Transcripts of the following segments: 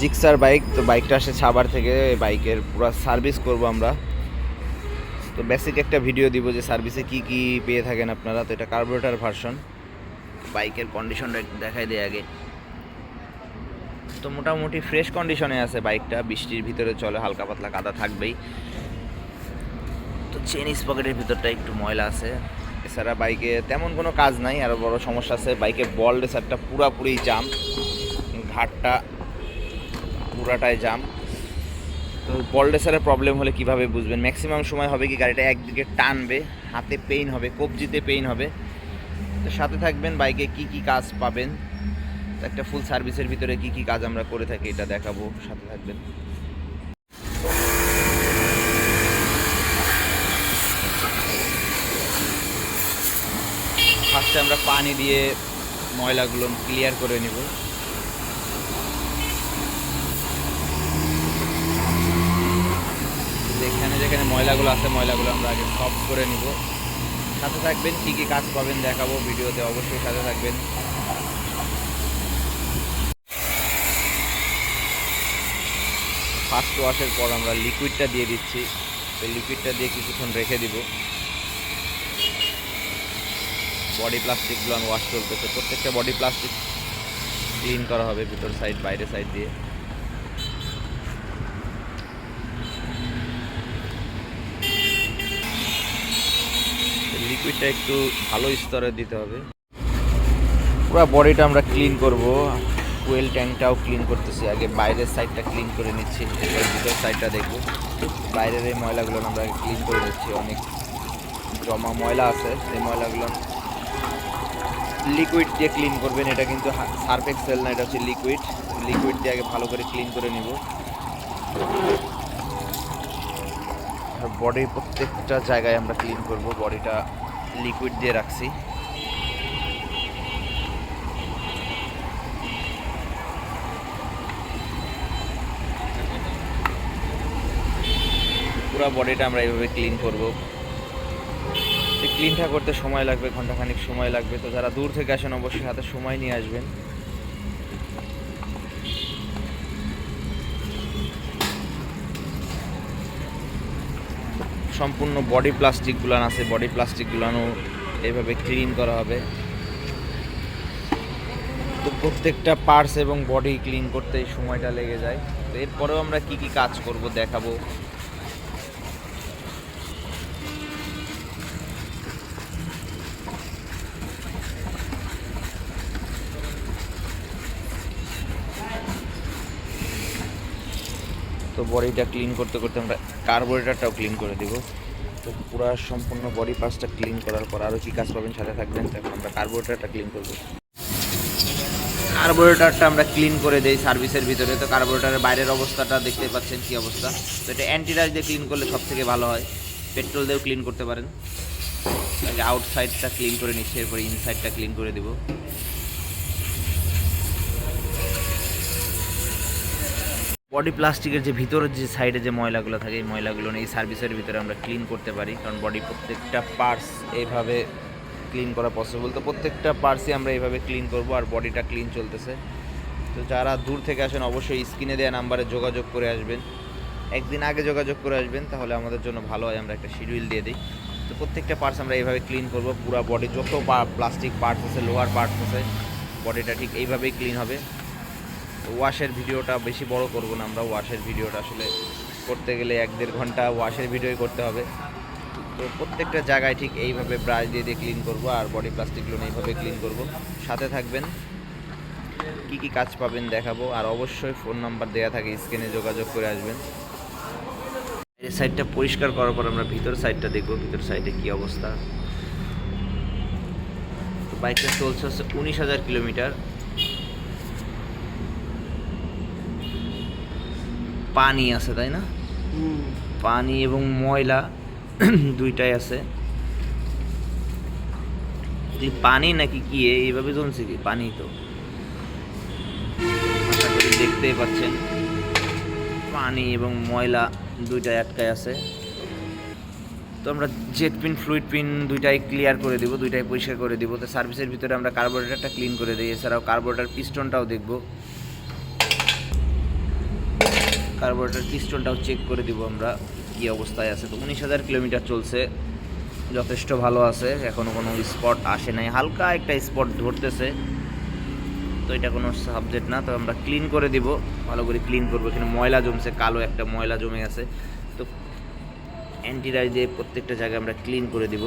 Gixxer bike, তো বাইকটা আসে ছাবার থেকে বাইকের পুরো সার্ভিস করব আমরা। তো বেসিক একটা ভিডিও দিব যে সার্ভিসে কি কি পেয়ে থাকেন আপনারা, তো এটা কার্বোরেটার ভার্সন বাইকের কন্ডিশনটা দেখাই দেয় আগে। তো মোটামুটি ফ্রেশ কন্ডিশনে আছে বাইকটা, বৃষ্টির ভিতরে চলে, হালকা পাতলা কাদা থাকবেই। তো চেন পকেটের ভিতরটা একটু ময়লা আছে। এছাড়া বাইকে তেমন কোনো কাজ নাই আরও বড় সমস্যা আছে বাইকের বল রেসারটা পুরাপুরি জাম ঘাটটা পুরাটাই জাম তো বল রেসারের প্রবলেম হলে কীভাবে বুঝবেন? ম্যাক্সিমাম সময় হবে কি গাড়িটা একদিকে টানবে, হাতে পেইন হবে, কবজিতে পেইন হবে। তো সাথে থাকবেন বাইকে কি কি কাজ পাবেন। একটা ফুল সার্ভিসের ভিতরে কি কি কাজ আমরা করে থাকি এটা দেখাবো। সাথে থাকবেন। ফার্স্টে আমরা পানি দিয়ে ময়লাগুলো ক্লিয়ার করে নিব। যেখানে যেখানে ময়লাগুলো আছে, ময়লাগুলো আমরা আগে সব করে নিব। সাথে থাকবেন, কী কী কাজ পাবেন দেখাবো ভিডিওতে, অবশ্যই সাথে থাকবেন। ফার্স্ট ওয়াশের পর আমরা লিকুইডটা দিয়ে দিচ্ছি। তো লিকুইডটা দিয়ে কিছুক্ষণ রেখে দিব। বডি প্লাস্টিকগুলো আমি ওয়াশ চলতেছে প্রত্যেকটা বডি প্লাস্টিক ক্লিন করা হবে ভিতর সাইড বাইরে সাইড দিয়ে। লিকুইডটা একটু ভালো স্তরে দিতে হবে। পুরো বডিটা আমরা ক্লিন করব। ফুয়েল ট্যাঙ্কটাও ক্লিন করতেছি। আগে বাইরের সাইডটা ক্লিন করে নিচ্ছি। এরপর ভিতর সাইডটা দেখব। বাইরের এই ময়লাগুলো আমরা ক্লিন করে নিচ্ছি। অনেক জমা ময়লা আছে। এই ময়লাগুলো লিকুইড দিয়ে ক্লিন করবেন। এটা কিন্তু সার্ফ এক্সেল না, এটা হচ্ছে লিকুইড লিকুইড দিয়ে আগে ভালো করে ক্লিন করে নিব। বডির প্রত্যেকটা জায়গায় আমরা ক্লিন করব। বডিটা লিকুইড দিয়ে রাখছি। পুরো বডিটা আমরা এইভাবে ক্লিন করব। ক্লিনটা করতে সময় লাগবে, ঘন্টাখানিক সময় লাগবে। তো যারা দূর থেকে আসেন, অবশ্যই হাতে সময় নিয়ে আসবেন। সম্পূর্ণ বডি প্লাস্টিকগুলান আছে, বডি প্লাস্টিকগুলানো এইভাবে ক্লিন করা হবে। তো প্রত্যেকটা পার্টস এবং বডি ক্লিন করতে এই সময়টা লেগে যায়। তো এরপরেও আমরা কি কি কাজ করব দেখাবো। তো বডিটা ক্লিন করতে করতে আমরা কার্বোরেটারটাও ক্লিন করে দিব। তো পুরো সম্পূর্ণ বডি পার্টসটা ক্লিন করার পর আরও কী কাজ পাবেন সাথে থাকবেন তখন আমরা কার্বোরেটারটা ক্লিন করব। কার্বোরেটারটা আমরা ক্লিন করে দেই সার্ভিসের ভিতরে। তো কার্বোরেটারের বাইরের অবস্থাটা দেখতে পাচ্ছেন কী অবস্থা। তো এটা অ্যান্টিরাইজ দিয়ে ক্লিন করলে সব থেকে ভালো হয়। পেট্রোল দিয়েও ক্লিন করতে পারেন। আগে আউটসাইডটা ক্লিন করে নিচ্ছি, এরপরে ইনসাইডটা ক্লিন করে দিব। বডি প্লাস্টিকের যে ভিতরের যে সাইডে যে ময়লাগুলো থাকে, এই ময়লাগুলো এই সার্ভিসের ভিতরে আমরা ক্লিন করতে পারি। কারণ বডি প্রত্যেকটা পার্টস এইভাবে ক্লিন করা পসিবল তো প্রত্যেকটা পার্টসই আমরা এইভাবে ক্লিন করব আর বডিটা ক্লিন চলতেছে। তো যারা দূর থেকে আসেন, অবশ্যই স্ক্রিনে দেওয়া নাম্বারে যোগাযোগ করে আসবেন। একদিন আগে যোগাযোগ করে আসবেন, তাহলে আমাদের জন্য ভালো হয়, আমরা একটা শিডিউল দিয়ে দিই। তো প্রত্যেকটা পার্টস আমরা এইভাবে ক্লিন করব, পুরো বডি, যত প্লাস্টিক পার্টস আছে লোহার পার্টস আছে, বডিটা ঠিক এইভাবেই ক্লিন হবে। ওয়াশের ভিডিওটা বেশি বড় করব না আমরা। ওয়াশের ভিডিওটা আসলে করতে গেলে এক দেড় ঘণ্টা ওয়াশের ভিডিওই করতে হবে। তো প্রত্যেকটা জায়গায় ঠিক এইভাবে ব্রাশ দিয়ে দিয়ে ক্লিন করব আর বডি প্লাস্টিকগুলো এইভাবে ক্লিন করব। সাথে থাকবেন, কি কি কাজ পাবেন দেখাবো আর অবশ্যই ফোন নাম্বার দেওয়া থাকে স্ক্রিনে যোগাযোগ করে আসবেন। এই সাইডটা পরিষ্কার করার পর আমরা ভিতর সাইডটা দেখব, ভিতর সাইডে কি অবস্থা। তো বাইকটা চলছে হচ্ছে উনিশ হাজার কিলোমিটার। পানি আছে তাই না? পানি এবং ময়লা দুইটাই আছে। পানি নাকি কি? এইভাবে জমছে কি? পানি তো। আশা করি দেখতেই পাচ্ছেন। পানি এবং ময়লা দুইটাই আটকায় আছে। তো আমরা জেট পিন ফ্লুইড পিন দুইটাই ক্লিয়ার করে দিব দুইটাই পরিষ্কার করে দিব। তো সার্ভিসের ভিতরে আমরা কার্বোরেটারটা ক্লিন করে দিই। এছাড়াও কার্বোরেটার পিস্টনটাও দেখব। কার্বোরেটর পিস্টনটাও চেক করে দিব আমরা কি অবস্থায় আছে। তো উনিশ হাজার কিলোমিটার চলছে, যথেষ্ট ভালো আছে এখনও কোনো স্পট আসে নাই। হালকা একটা স্পট ধরতেছে, তো এটা কোনো সাবজেক্ট না, তো আমরা ক্লিন করে দিব, ভালো করে ক্লিন করব। এখানে ময়লা জমছে, কালো একটা ময়লা জমে গেছে তো অ্যান্টিরাই দিয়ে প্রত্যেকটা জায়গায় আমরা ক্লিন করে দিব।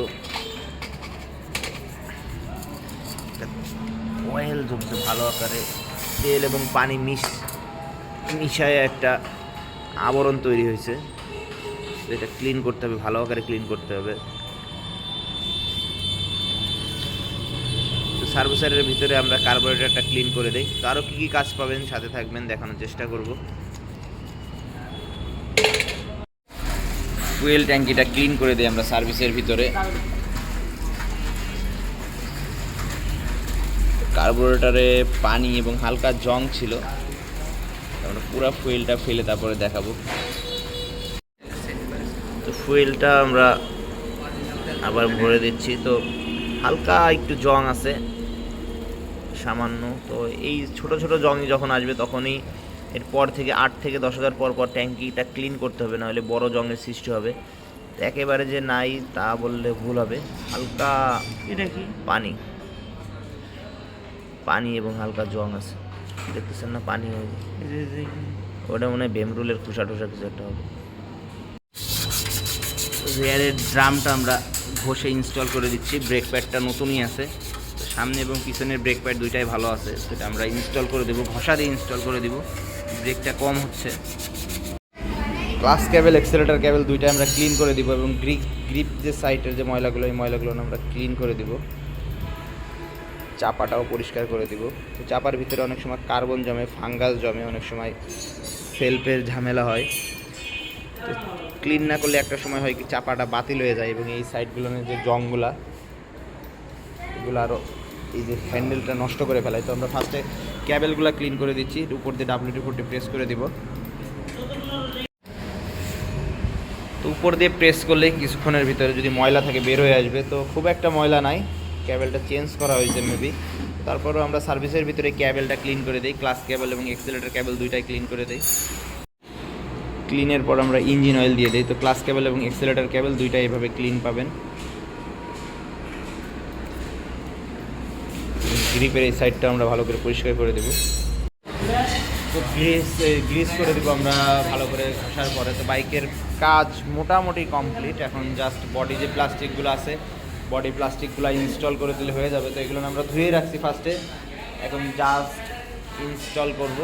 অয়েল জমছে ভালো আকারে, তেল এবং পানি মিশ মিশায় একটা আবরণ তৈরি হয়েছে। এটা ক্লিন করতে হবে, ভালো আকারে ক্লিন করতে হবে। তো সার্ভিসারের ভিতরে আমরা কার্বোরেটরটা ক্লিন করে দিই। তো আরও কী কী কাজ পাবেন সাথে থাকবেন, দেখানোর চেষ্টা করব। ফুয়েল ট্যাঙ্কিটা ক্লিন করে দিই আমরা সার্ভিসের ভিতরে। কার্বোরেটরে পানি এবং হালকা জং ছিল। আমরা পুরো ফুয়েলটা ফেলে তারপরে দেখাবো। তো ফুয়েলটা আমরা আবার ভরে দিচ্ছি। তো হালকা একটু জং আছে সামান্য। তো এই ছোট ছোট জং যখন আসবে তখনই এরপর থেকে আট থেকে দশ হাজার পর পর ট্যাঙ্কিটা ক্লিন করতে হবে নাহলে বড় জংয়ের সৃষ্টি হবে। তো একেবারে যে নাই তা বললে ভুল হবে। হালকা এটা কি? পানি। পানি এবং হালকা জং আছে। দেখতেছেন না পানি হয়ে যায়। ওটা মনে হয় বেমরুলের খোসা টোসা কিছু একটা হবে। রেয়ারের ড্রামটা আমরা ঘষে ইনস্টল করে দিচ্ছি। ব্রেক প্যাডটা নতুনই আছে। তো সামনে এবং পিছনের ব্রেক প্যাড দুইটাই ভালো আছে। সেটা আমরা ইনস্টল করে দেবো। ঘষা দিয়ে ইনস্টল করে দেবো। ব্রেকটা কম হচ্ছে। ক্লাস ক্যাবেল এক্সেলেটার ক্যাবেল দুইটাই আমরা ক্লিন করে দিব এবং গ্রিপ গ্রিপ যে সাইটের যে ময়লাগুলো এই ময়লাগুলো আমরা ক্লিন করে দিব। চাপাটাও পরিষ্কার করে দিব। তো চাপার ভিতরে অনেক সময় কার্বন জমে, ফাঙ্গাস জমে, অনেক সময় সেলফের ঝামেলা হয়। তো ক্লিন না করলে একটা সময় হয় কি চাপাটা বাতিল হয়ে যায় এবং এই সাইডগুলোর যে জংগুলা, এগুলো আরও এই যে হ্যান্ডেলটা নষ্ট করে ফেলায়। তো আমরা ফার্স্টে ক্যাবেলগুলো ক্লিন করে দিচ্ছি, উপর দিয়ে ডাব্লিউটি ফোরটি প্রেস করে দিব। তো উপর দিয়ে প্রেস করলে কিছুক্ষণের ভিতরে যদি ময়লা থাকে বের হয়ে আসবে। তো খুব একটা ময়লা নাই। ক্যাবেলটা চেঞ্জ করা হয়েছে মেবি তারপরও আমরা সার্ভিসের ভিতরে ক্যাবেলটা ক্লিন করে দিই ক্লাস ক্যাবেল এবং এক্সেলেটার ক্যাবেল দুইটাই ক্লিন করে দিই। ক্লিনের পর আমরা ইঞ্জিন অয়েল দিয়ে দিই, তো ক্লাস কেবল এবং এক্সেলেটার কেবল দুইটাই এভাবে ক্লিন পাবেন। গ্রিপের এই সাইডটা আমরা ভালো করে পরিষ্কার করে দেবো। তো গ্রিস গ্রিস করে দেবো আমরা ভালো করে ঘষার পরে। তো বাইকের কাজ মোটামুটি কমপ্লিট এখন জাস্ট বডি যে প্লাস্টিকগুলো আছে বডি প্লাস্টিকগুলো ইনস্টল করে দিলে হয়ে যাবে। তো এগুলো আমরা ধুয়ে রাখছি ফার্স্টে এখন জাস্ট ইনস্টল করব।